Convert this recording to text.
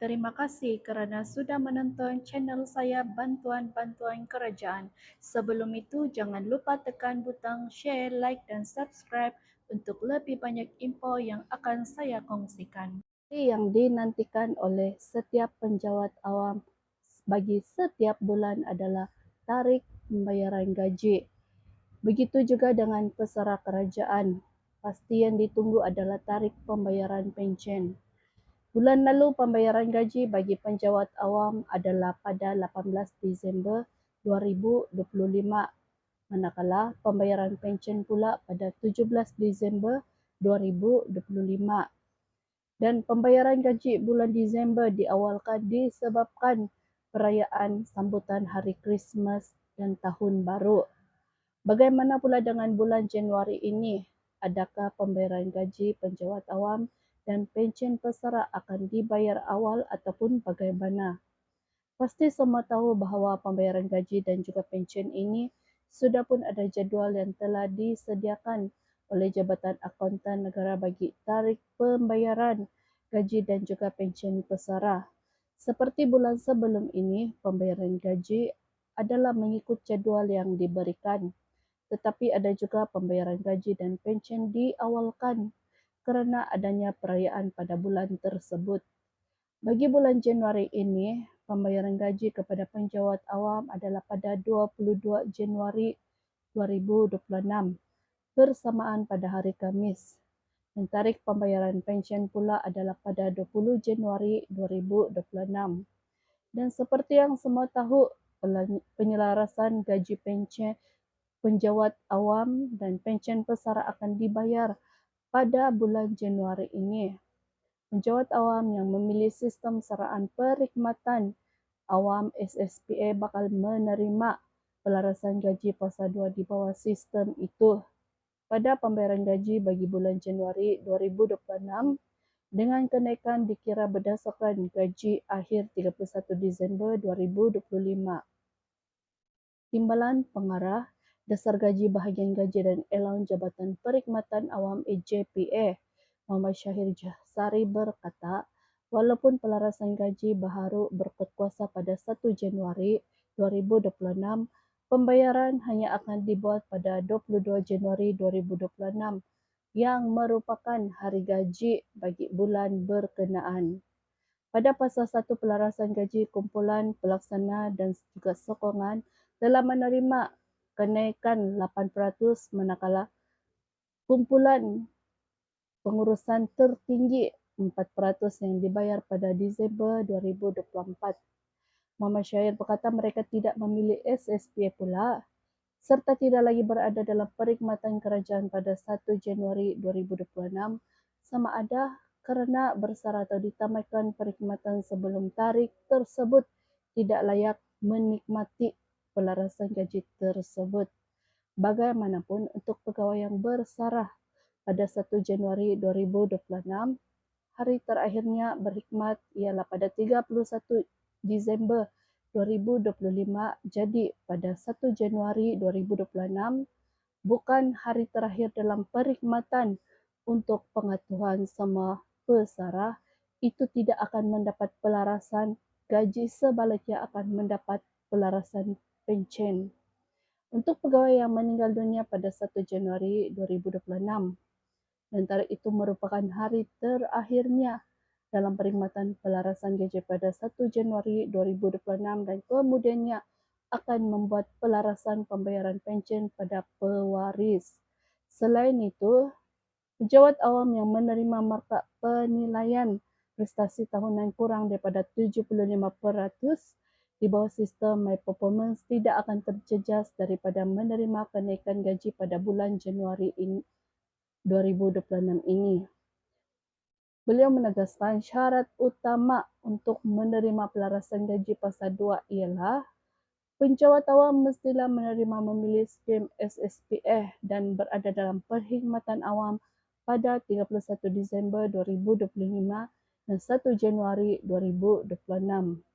Terima kasih kerana sudah menonton channel saya Bantuan-Bantuan Kerajaan. Sebelum itu, jangan lupa tekan butang share, like dan subscribe untuk lebih banyak info yang akan saya kongsikan. Yang dinantikan oleh setiap penjawat awam bagi setiap bulan adalah tarik pembayaran gaji. Begitu juga dengan pesara kerajaan. Pasti yang ditunggu adalah tarik pembayaran pencen. Bulan lalu pembayaran gaji bagi penjawat awam adalah pada 18 Disember 2025 manakala pembayaran pencen pula pada 17 Disember 2025 dan pembayaran gaji bulan Disember diawalkan disebabkan perayaan sambutan Hari Krismas dan Tahun Baru. Bagaimana pula dengan bulan Januari ini? Adakah pembayaran gaji penjawat awam dan pencen pesara akan dibayar awal ataupun bagaimana? Pasti semua tahu bahawa pembayaran gaji dan juga pencen ini sudah pun ada jadual yang telah disediakan oleh Jabatan Akuntan Negara bagi tarikh pembayaran gaji dan juga pencen pesara. Seperti bulan sebelum ini, pembayaran gaji adalah mengikut jadual yang diberikan. Tetapi ada juga pembayaran gaji dan pencen diawalkan kerana adanya perayaan pada bulan tersebut. Bagi bulan Januari ini, pembayaran gaji kepada penjawat awam adalah pada 22 Januari 2026 bersamaan pada hari Kamis. Dan tarikh pembayaran pension pula adalah pada 20 Januari 2026. Dan seperti yang semua tahu, penyelarasan gaji pencen penjawat awam dan pencen pesara akan dibayar pada bulan Januari ini. Penjawat awam yang memilih sistem saraan perkhidmatan awam SSPA bakal menerima pelarasan gaji fasa 2 di bawah sistem itu pada pembayaran gaji bagi bulan Januari 2026 dengan kenaikan dikira berdasarkan gaji akhir 31 Disember 2025. Timbalan pengarah dasar gaji bahagian gaji dan allowance Jabatan Perkhidmatan Awam AJPA Muhammad Syahir Sari berkata, walaupun pelarasan gaji baharu berkuasa pada 1 Januari 2026, Pembayaran hanya akan dibuat pada 22 Januari 2026 yang merupakan hari gaji bagi bulan berkenaan. Pada pasal satu pelarasan gaji kumpulan pelaksana dan juga sokongan telah menerima kenaikan 8% manakala kumpulan pengurusan tertinggi 4% yang dibayar pada Disember 2024. Muhammad Syair berkata mereka tidak memilih SSPA pula serta tidak lagi berada dalam perkhidmatan kerajaan pada 1 Januari 2026 sama ada kerana bersara atau ditamatkan perkhidmatan sebelum tarikh tersebut tidak layak menikmati pelarasan gaji tersebut. Bagaimanapun untuk pegawai yang bersarah pada 1 Januari 2026, hari terakhirnya berkhidmat ialah pada 31 Disember 2025 jadi pada 1 Januari 2026 bukan hari terakhir dalam perkhidmatan untuk pengaturan semua pesara itu tidak akan mendapat pelarasan gaji sebaliknya akan mendapat pelarasan pencen untuk pegawai yang meninggal dunia pada 1 Januari 2026 dan tarikh itu merupakan hari terakhirnya dalam perkhidmatan pelarasan gaji pada 1 Januari 2026 dan kemudiannya akan membuat pelarasan pembayaran pencen pada pewaris. Selain itu, pejabat awam yang menerima markah penilaian prestasi tahunan kurang daripada 75% di bawah sistem My Performance tidak akan terjejas daripada menerima kenaikan gaji pada bulan Januari 2026 ini. Beliau menegaskan syarat utama untuk menerima pelarasan gaji pasal 2 ialah penjawat awam mestilah menerima memilih skim SSPF dan berada dalam perkhidmatan awam pada 31 Disember 2025 dan 1 Januari 2026.